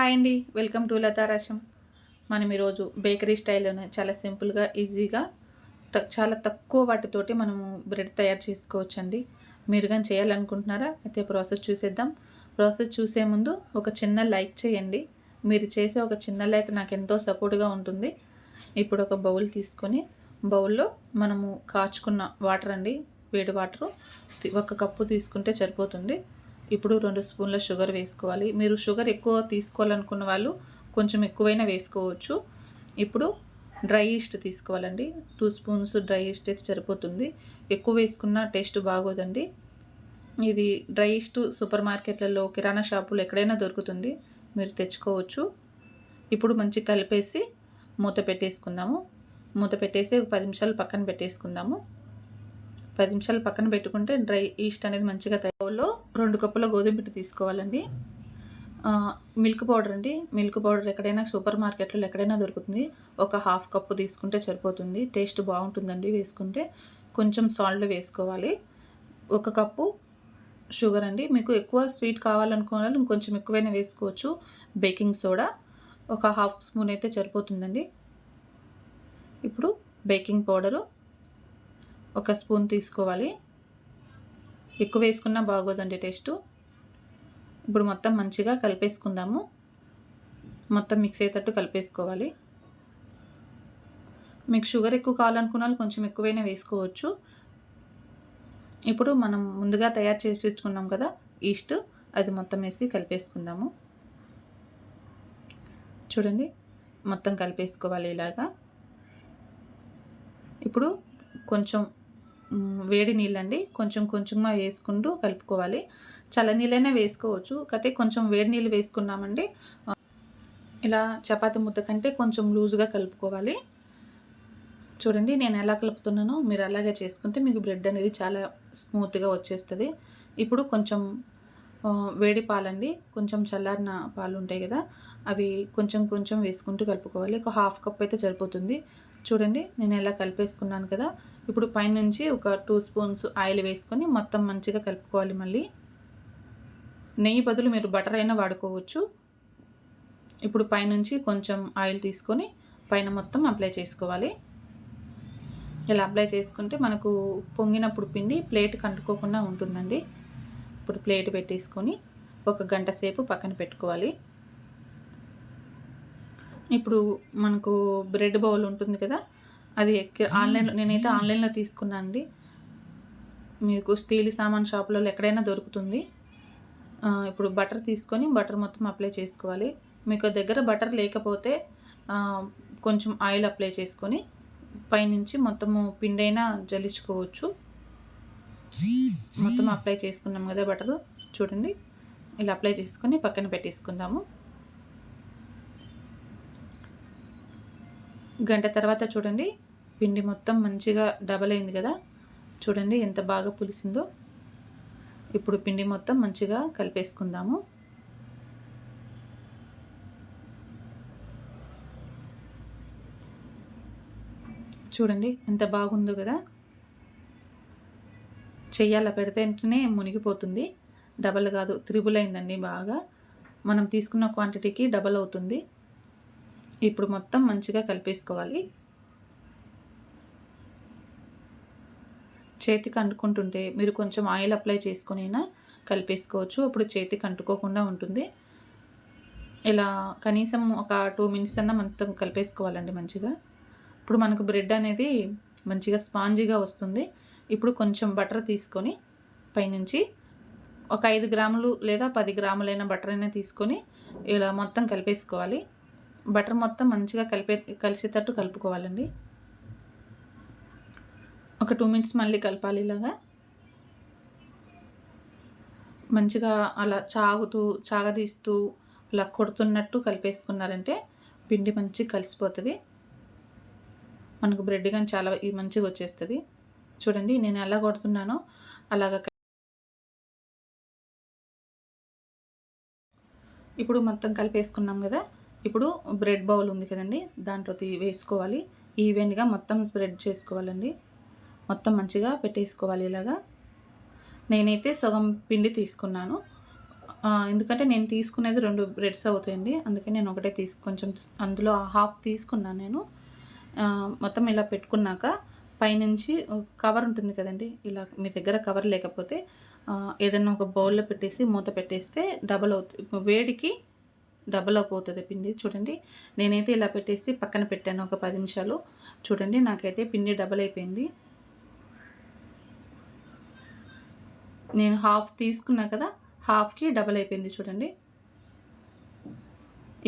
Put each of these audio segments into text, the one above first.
Hi అండి welcome to లతారాశం మనం ఈరోజు బేకరీ స్టైల్లోనే చాలా సింపుల్గా ఈజీగా చాలా తక్కువ వాటితోటి మనము బ్రెడ్ తయారు చేసుకోవచ్చండి. మీరు కానీ చేయాలనుకుంటున్నారా? అయితే ప్రాసెస్ చూసేద్దాం. ప్రాసెస్ చూసే ముందు ఒక చిన్న లైక్ చేయండి. మీరు చేసే ఒక చిన్న లైక్ నాకు ఎంతో సపోర్ట్గా ఉంటుంది. ఇప్పుడు ఒక బౌల్ తీసుకొని బౌల్లో మనము కాచుకున్న వాటర్ అండి వేడి వాటరు ఒక కప్పు తీసుకుంటే సరిపోతుంది. ఇప్పుడు రెండు స్పూన్ల షుగర్ వేసుకోవాలి. మీరు షుగర్ ఎక్కువ తీసుకోవాలనుకున్న వాళ్ళు కొంచెం ఎక్కువైనా వేసుకోవచ్చు. ఇప్పుడు డ్రై ఈస్ట్ తీసుకోవాలండి. టూ స్పూన్స్ డ్రై ఈస్ట్ అయితే సరిపోతుంది. ఎక్కువ వేసుకున్న టేస్ట్ బాగోదండి. ఇది డ్రై ఈస్ట్ సూపర్ మార్కెట్లలో కిరాణా షాపులు ఎక్కడైనా దొరుకుతుంది. మీరు తెచ్చుకోవచ్చు. ఇప్పుడు మంచి కలిపేసి మూత పెట్టేసుకుందాము. మూత పెట్టేసి ఒక పది నిమిషాలు పక్కన పెట్టేసుకుందాము. పది నిమిషాలు పక్కన పెట్టుకుంటే డ్రై ఈస్ట్ అనేది మంచిగా తయారులో రెండు కప్పుల గోధుమ పిండి తీసుకోవాలండి. మిల్క్ పౌడర్ అండి. మిల్క్ పౌడర్ ఎక్కడైనా సూపర్ మార్కెట్లో ఎక్కడైనా దొరుకుతుంది. ఒక హాఫ్ కప్పు తీసుకుంటే సరిపోతుంది. టేస్ట్ బాగుంటుందండి వేసుకుంటే. కొంచెం సాల్ట్ వేసుకోవాలి. ఒక కప్పు షుగర్ అండి. మీకు ఎక్కువ స్వీట్ కావాలనుకున్న వాళ్ళు ఇంకొంచెం ఎక్కువైనా వేసుకోవచ్చు. బేకింగ్ సోడా ఒక హాఫ్ స్పూన్ అయితే సరిపోతుందండి. ఇప్పుడు బేకింగ్ పౌడరు ఒక స్పూన్ తీసుకోవాలి. ఎక్కువ వేసుకున్నా బాగోదండి టేస్ట్. ఇప్పుడు మొత్తం మంచిగా కలిపేసుకుందాము. మొత్తం మిక్స్ అయ్యేటట్టు కలిపేసుకోవాలి. మీకు షుగర్ ఎక్కువ కావాలనుకున్న వాళ్ళు కొంచెం ఎక్కువైనా వేసుకోవచ్చు. ఇప్పుడు మనం ముందుగా తయారు చేసి పెట్టుకున్నాం కదా ఈస్ట్ అది మొత్తం వేసి కలిపేసుకుందాము. చూడండి మొత్తం కలిపేసుకోవాలి ఇలాగా. ఇప్పుడు కొంచెం వేడి నీళ్ళండి. కొంచెం కొంచెంగా వేసుకుంటూ కలుపుకోవాలి. చల్ల నీళ్ళైనా వేసుకోవచ్చు. కాకపోతే కొంచెం వేడి నీళ్ళు వేసుకున్నామండి. ఇలా చపాతి ముద్ద కంటే కొంచెం లూజ్గా కలుపుకోవాలి. చూడండి నేను ఎలా కలుపుతున్నానో మీరు అలాగే చేసుకుంటే మీకు బ్రెడ్ అనేది చాలా స్మూత్గా వచ్చేస్తుంది. ఇప్పుడు కొంచెం వేడి పాలండి. కొంచెం చల్లారిన పాలు ఉంటాయి కదా అవి కొంచెం కొంచెం వేసుకుంటూ కలుపుకోవాలి. ఒక హాఫ్ కప్ అయితే సరిపోతుంది. చూడండి నేను ఎలా కలిపేసుకున్నాను కదా ఇప్పుడు పైనుంచి ఒక టూ స్పూన్స్ ఆయిల్ వేసుకొని మొత్తం మంచిగా కలుపుకోవాలి మళ్ళీ. నెయ్యి బదులు మీరు బటర్ అయినా వాడుకోవచ్చు. ఇప్పుడు పైనుంచి కొంచెం ఆయిల్ తీసుకొని పైన మొత్తం అప్లై చేసుకోవాలి. ఇలా అప్లై చేసుకుంటే మనకు పొంగినప్పుడు పిండి ప్లేట్ కంటుకోకుండా ఉంటుందండి. ఇప్పుడు ప్లేట్ పెట్టేసుకొని ఒక గంట సేపు పక్కన పెట్టుకోవాలి. ఇప్పుడు మనకు బ్రెడ్ బౌల్ ఉంటుంది కదా అది ఎక్కి ఆన్లైన్లో నేనైతే ఆన్లైన్లో తీసుకున్నాను అండి మీకు స్టీల్ సామాన్ షాపులలో ఎక్కడైనా దొరుకుతుంది. ఇప్పుడు బటర్ తీసుకొని బటర్ మొత్తం అప్లై చేసుకోవాలి. మీకు దగ్గర బటర్ లేకపోతే కొంచెం ఆయిల్ అప్లై చేసుకొని పైనుంచి మొత్తము పిండైనా జల్లించుకోవచ్చు. మొత్తం అప్లై చేసుకున్నాం కదా బటరు. చూడండి. ఇలా అప్లై చేసుకొని పక్కన పెట్టేసుకుందాము. గంట తర్వాత చూడండి. పిండి మొత్తం మంచిగా డబల్ అయింది కదా. చూడండి ఎంత బాగా పులిసిందో. ఇప్పుడు పిండి మొత్తం మంచిగా కలిపేసుకుందాము. చూడండి ఎంత బాగుందో కదా. చెయ్యాలా? పెడితే వెంటనే మునిగిపోతుంది. డబల్ కాదు త్రిబుల్ అయిందండి బాగా. మనం తీసుకున్న క్వాంటిటీకి డబల్ అవుతుంది. ఇప్పుడు మొత్తం మంచిగా కలిపేసుకోవాలి. చేతికి అంటుకుంటుంటే మీరు కొంచెం ఆయిల్ అప్లై చేసుకునైనా అయినా కలిపేసుకోవచ్చు. అప్పుడు చేతికి అంటుకోకుండా ఉంటుంది. ఇలా కనీసం ఒక టూ మినిట్స్ అన్న మొత్తం కలిపేసుకోవాలండి మంచిగా. ఇప్పుడు మనకు బ్రెడ్ అనేది మంచిగా స్పాంజీగా వస్తుంది. ఇప్పుడు కొంచెం బటర్ తీసుకొని పైనుంచి ఒక ఐదు గ్రాములు లేదా పది గ్రాములైన బటర్ అయినా తీసుకొని ఇలా మొత్తం కలిపేసుకోవాలి. బటర్ మొత్తం మంచిగా కలిపే కలిసేటట్టు కలుపుకోవాలండి. ఒక టూ మినిట్స్ మళ్ళీ కలపాలి ఇలాగా. మంచిగా అలా చాగుతూ చాగదీస్తూ అలా కొడుతున్నట్టు కలిపేసుకున్నారంటే పిండి మంచిగా కలిసిపోతుంది. మనకు బ్రెడ్ కానీ చాలా మంచిగా వచ్చేస్తుంది. చూడండి నేను ఎలా కొడుతున్నానో అలాగ ఇప్పుడు మొత్తం కలిపేసుకున్నాం కదా ఇప్పుడు బ్రెడ్ బౌల్ ఉంది కదండి దాంట్లో తీ- వేసుకోవాలి. ఈవెన్గా మొత్తం స్ప్రెడ్ చేసుకోవాలండి. మొత్తం మంచిగా పెట్టేసుకోవాలి ఇలాగా. నేనైతే సగం పిండి తీసుకున్నాను. ఎందుకంటే నేను తీసుకునేది రెండు బ్రెడ్స్ అవుతాయండి. అందుకని నేను ఒకటే తీసు కొంచెం అందులో హాఫ్ తీసుకున్నాను నేను. మొత్తం ఇలా పెట్టుకున్నాక పైనుంచి కవర్ ఉంటుంది కదండి ఇలా మీ దగ్గర కవర్ లేకపోతే ఏదైనా ఒక బౌల్లో పెట్టేసి మూత పెట్టేస్తే డబల్ అవుతుంది వేడికి డబల్ అయిపోతుంది పిండి. చూడండి నేనైతే ఇలా పెట్టేసి పక్కన పెట్టాను ఒక పది నిమిషాలు. చూడండి నాకైతే పిండి డబల్ అయిపోయింది. నేను హాఫ్ తీసుకున్నా కదా హాఫ్కి డబల్ అయిపోయింది చూడండి.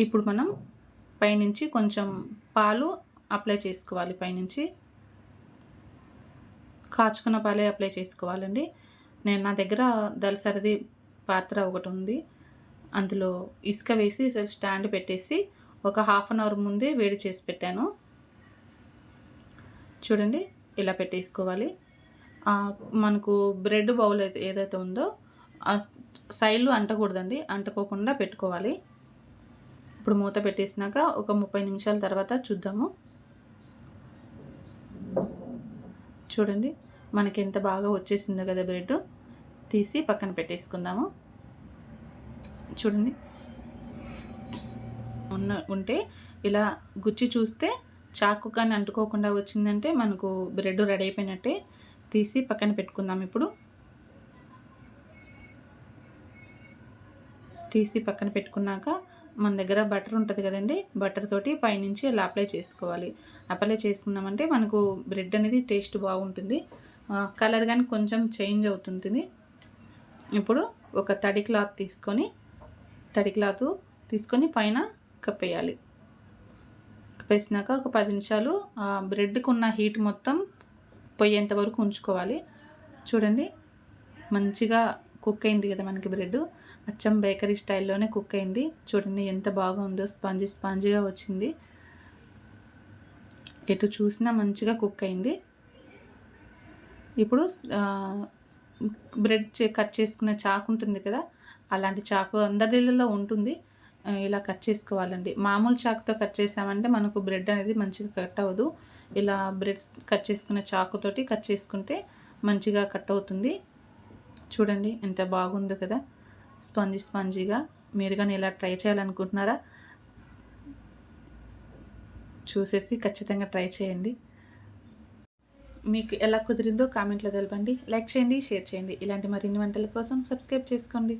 ఇప్పుడు మనం పైనుంచి కొంచెం పాలు అప్లై చేసుకోవాలి పైనుంచి. కాచుకున్న పాలే అప్లై చేసుకోవాలండి. నేను నా దగ్గర దలసరిది పాత్ర ఒకటి ఉంది. అందులో ఇసుక వేసి స్టాండ్ పెట్టేసి ఒక హాఫ్ అన్ అవర్ ముందే వేడి చేసి పెట్టాను. చూడండి ఇలా పెట్టేసుకోవాలి. మనకు బ్రెడ్ బౌల్ అయితే ఏదైతే ఉందో సైడ్లు అంటకూడదండి అంటుకోకుండా పెట్టుకోవాలి. ఇప్పుడు మూత పెట్టేసినాక ఒక ముప్పై నిమిషాల తర్వాత చూద్దాము. చూడండి మనకి ఎంత బాగా వచ్చేసిందో కదా బ్రెడ్. తీసి పక్కన పెట్టేసుకుందాము. చూడండి. ఉన్న ఉంటే ఇలా గుచ్చి చూస్తే చాకు కానీ అంటుకోకుండా వచ్చిందంటే మనకు బ్రెడ్ రెడీ అయిపోయినట్టే తీసి పక్కన పెట్టుకుందాం ఇప్పుడు. తీసి పక్కన పెట్టుకున్నాక మన దగ్గర బటర్ ఉంటుంది కదండి బటర్ తోటి పైనుంచి ఇలా అప్లై చేసుకోవాలి. అప్లై చేసుకున్నామంటే మనకు బ్రెడ్ అనేది టేస్ట్ బాగుంటుంది. కలర్ కానీ కొంచెం చేంజ్ అవుతుంది ఇప్పుడు ఒక తడి క్లాత్ తీసుకొని తడి క్లాత్ తీసుకొని పైన కప్పేయాలి. కప్పేసినాక ఒక పది నిమిషాలు ఆ బ్రెడ్కి ఉన్న హీట్ మొత్తం పోయేంత వరకు ఉంచుకోవాలి. చూడండి మంచిగా కుక్ అయింది కదా మనకి బ్రెడ్ అచ్చం బేకరీ స్టైల్లోనే కుక్ అయింది. చూడండి ఎంత బాగుందో స్పాంజీ స్పాంజీగా వచ్చింది. ఎటు చూసినా మంచిగా కుక్ అయింది. ఇప్పుడు బ్రెడ్ చే కట్ చేసుకునే చాకు ఉంటుంది కదా అలాంటి చాకు అందరి ఇళ్ళలో ఉంటుంది. ఇలా కట్ చేసుకోవాలండి. మామూలు చాకుతో కట్ చేసామంటే మనకు బ్రెడ్ అనేది మంచిగా కట్ అవ్వదు. ఇలా బ్రెడ్ కట్ చేసుకునే చాకుతోటి కట్ చేసుకుంటే మంచిగా కట్ అవుతుంది. చూడండి ఎంత బాగుందో కదా. స్పాంజీ స్పంజీగా. మీరు కానీ ఇలా ట్రై చేయాలనుకుంటున్నారా? చూసేసి ఖచ్చితంగా ట్రై చేయండి. మీకు ఎలా కుదిరిందో కామెంట్లో తెలపండి. లైక్ చేయండి షేర్ చేయండి. ఇలాంటి మరిన్ని వంటల కోసం సబ్స్క్రైబ్ చేసుకోండి.